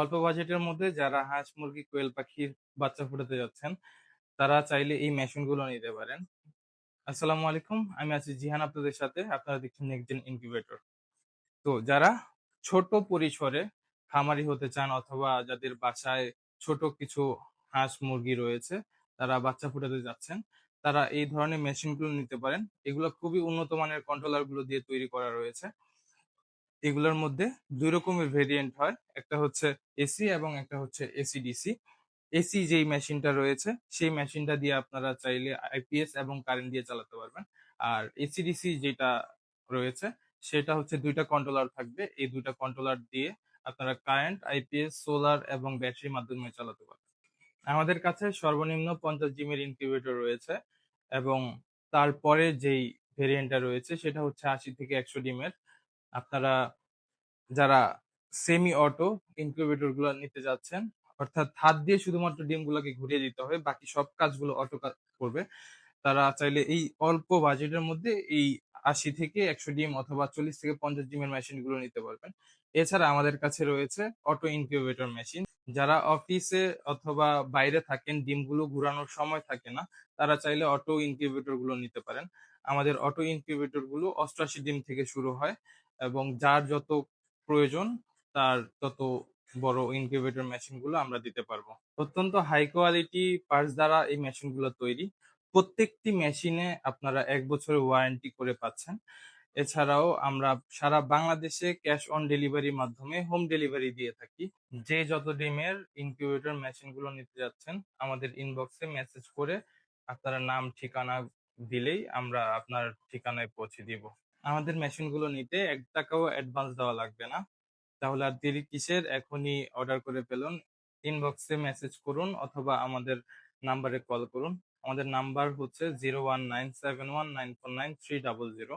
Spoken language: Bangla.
অল্প বাজেটের মধ্যে যারা হাঁস, মুরগি, কোয়েল পাখির বাচ্চা ফুটাতে যাচ্ছেন, তারা চাইলে এই মেশিনগুলো নিতে পারেন। আসসালামু আলাইকুম। আমি আছি জিহান আপনাদের সাথে। আপনারা দেখছেন নেক্সট ইনকিউবেটর। তো যারা ছোট পরিসরে খামারি হতে চান অথবা যাদের বাসায় ছোট কিছু হাঁস, মুরগি রয়েছে, তারা বাচ্চা ফুটাতে যাচ্ছেন, তারা এই ধরনের মেশিনগুলো নিতে পারেন। এগুলো খুবই উন্নত মানের কন্ট্রোলারগুলো দিয়ে তৈরি করা রয়েছে। এগুলোর মধ্যে দুই রকমের ভেরিয়েন্ট হয়। একটা হচ্ছে এসি এবং একটা হচ্ছে এসি-ডিসি। এসি যেই মেশিনটা রয়েছে, সেই মেশিনটা দিয়ে আপনারা চাইলে আইপিএস এবং কারেন্ট দিয়ে চালাতে পারবেন। আর এসি-ডিসি যেটা রয়েছে, সেটা হচ্ছে দুইটা কন্ট্রোলার থাকবে। এই দুইটা কন্ট্রোলার দিয়ে আপনারা কারেন্ট, আইপিএস, সোলার এবং ব্যাটারির মাধ্যমে চালাতে পারবেন। আমাদের কাছে সর্বনিম্ন ৫০ জিমের ইনকিউবেটর রয়েছে এবং তারপরে যেই ভেরিয়েন্টটা রয়েছে সেটা হচ্ছে ৮০ থেকে ১০০ ডিমের। আপনারা যারা সেমি অটো ইনকিউবেটরগুলো নিতে যাচ্ছেন, অর্থাৎ হাত দিয়ে শুধুমাত্র ডিমগুলাকে ঘুরিয়ে দিতে হবে, বাকি সব কাজগুলো অটো কাজ করবে। তারা চাইলে এই অল্প বাজেটের মধ্যে এই ৮০ থেকে ১০০ ডিম অথবা ৪০ থেকে ৫০ ডিমের মেশিনগুলো নিতে পারবেন। এছাড়া আমাদের কাছে রয়েছে অটো ইনকিউবেটর মেশিন। যারা অফিসে অথবা বাইরে থাকেন, ডিমগুলো ঘুরানোর সময় থাকে না, তারা চাইলে অটো ইনকিউবেটরগুলো নিতে পারেন। আমাদের অটো ইনকিউবেটরগুলো ৮৮ ডিম থেকে শুরু হয় এবং যার যত প্রয়োজন তার তত বড় ইনকিউবেটর মেশিনগুলো আমরা দিতে পারব। অত্যন্ত হাই কোয়ালিটি পার্টস দ্বারা এই মেশিনগুলো তৈরি। প্রত্যেকটি মেশিনে আপনারা এক বছরের ওয়ারেন্টি করে পাচ্ছেন। এছাড়াও আমরা সারা বাংলাদেশে ক্যাশ অন ডেলিভারির মাধ্যমে হোম ডেলিভারি দিয়ে থাকি। যে যত ডিমের ইনকিউবেটর মেশিনগুলো নিতে যাচ্ছেন, আমাদের ইনবক্সে মেসেজ করে আপনারা নাম, ঠিকানা দিলেই আমরা আপনার ঠিকানায় পৌঁছে দিব। আমাদের মেশিনগুলো নিতে এক টাকাও অ্যাডভান্স দেওয়া লাগবে না। তাহলে আর দেরি কিসের? এখনই অর্ডার করে ফেলুন। ইনবক্সে মেসেজ করুন অথবা আমাদের নাম্বারে কল করুন। আমাদের নাম্বার হচ্ছে 01971949300